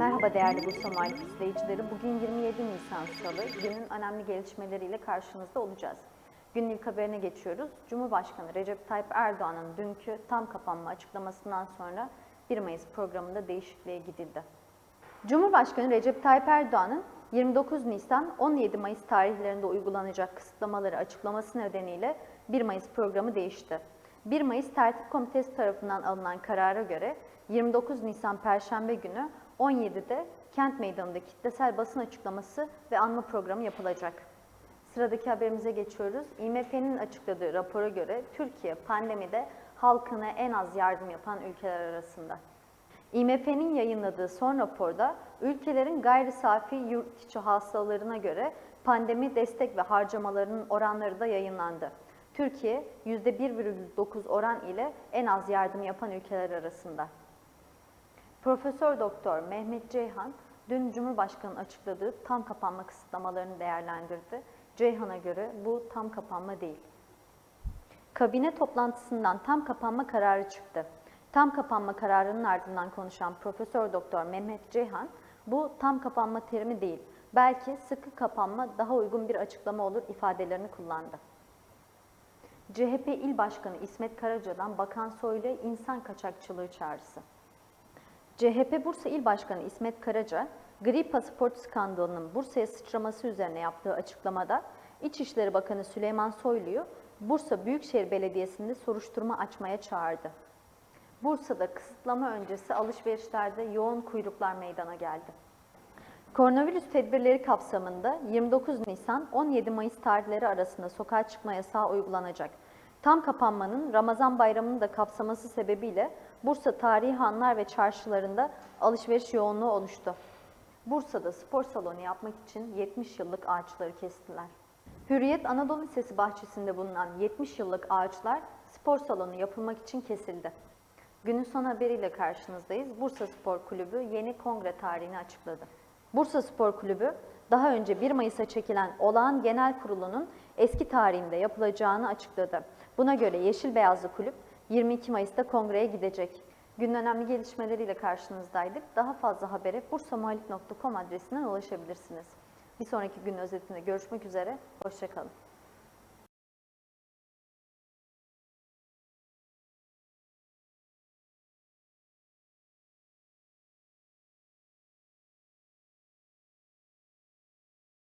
Merhaba değerli Bursa Muhalif izleyicileri. Bugün 27 Nisan Salı. Günün önemli gelişmeleriyle karşınızda olacağız. Günün ilk haberine geçiyoruz. Cumhurbaşkanı Recep Tayyip Erdoğan'ın dünkü tam kapanma açıklamasından sonra 1 Mayıs programında değişikliğe gidildi. Cumhurbaşkanı Recep Tayyip Erdoğan'ın 29 Nisan 17 Mayıs tarihlerinde uygulanacak kısıtlamaları açıklaması nedeniyle 1 Mayıs programı değişti. 1 Mayıs Tertip Komitesi tarafından alınan karara göre 29 Nisan Perşembe günü 17'de Kent Meydanı'nda kitlesel basın açıklaması ve anma programı yapılacak. Sıradaki haberimize geçiyoruz. IMF'nin açıkladığı rapora göre Türkiye pandemide halkına en az yardım yapan ülkeler arasında. IMF'nin yayınladığı son raporda ülkelerin gayri safi yurt içi hasılalarına göre pandemi destek ve harcamalarının oranları da yayınlandı. Türkiye %1,9 oran ile en az yardım yapan ülkeler arasında. Profesör Doktor Mehmet Ceyhan dün Cumhurbaşkanı'nın açıkladığı tam kapanma kısıtlamalarını değerlendirdi. Ceyhan'a göre bu tam kapanma değil. Kabine toplantısından tam kapanma kararı çıktı. Tam kapanma kararının ardından konuşan Profesör Doktor Mehmet Ceyhan, bu tam kapanma terimi değil, belki sıkı kapanma daha uygun bir açıklama olur ifadelerini kullandı. CHP İl Başkanı İsmet Karaca'dan Bakan Soylu'ya insan kaçakçılığı çağrısı. CHP Bursa İl Başkanı İsmet Karaca, gri pasaport skandalının Bursa'ya sıçraması üzerine yaptığı açıklamada İçişleri Bakanı Süleyman Soylu'yu Bursa Büyükşehir Belediyesi'nde soruşturma açmaya çağırdı. Bursa'da kısıtlama öncesi alışverişlerde yoğun kuyruklar meydana geldi. Koronavirüs tedbirleri kapsamında 29 Nisan 17 Mayıs tarihleri arasında sokağa çıkma yasağı uygulanacak. Tam kapanmanın Ramazan bayramını da kapsaması sebebiyle Bursa tarihi hanlar ve çarşılarında alışveriş yoğunluğu oluştu. Bursa'da spor salonu yapmak için 70 yıllık ağaçları kestiler. Hürriyet Anadolu Lisesi bahçesinde bulunan 70 yıllık ağaçlar spor salonu yapılmak için kesildi. Günün son haberiyle karşınızdayız. Bursa Spor Kulübü yeni kongre tarihini açıkladı. Bursa Spor Kulübü daha önce 1 Mayıs'a çekilen olağan genel kurulunun eski tarihinde yapılacağını açıkladı. Buna göre Yeşil Beyazlı Kulüp 22 Mayıs'ta kongreye gidecek. Günün önemli gelişmeleriyle karşınızdaydık. Daha fazla habere bursamuhalif.com adresinden ulaşabilirsiniz. Bir sonraki gün özetinde görüşmek üzere, hoşçakalın.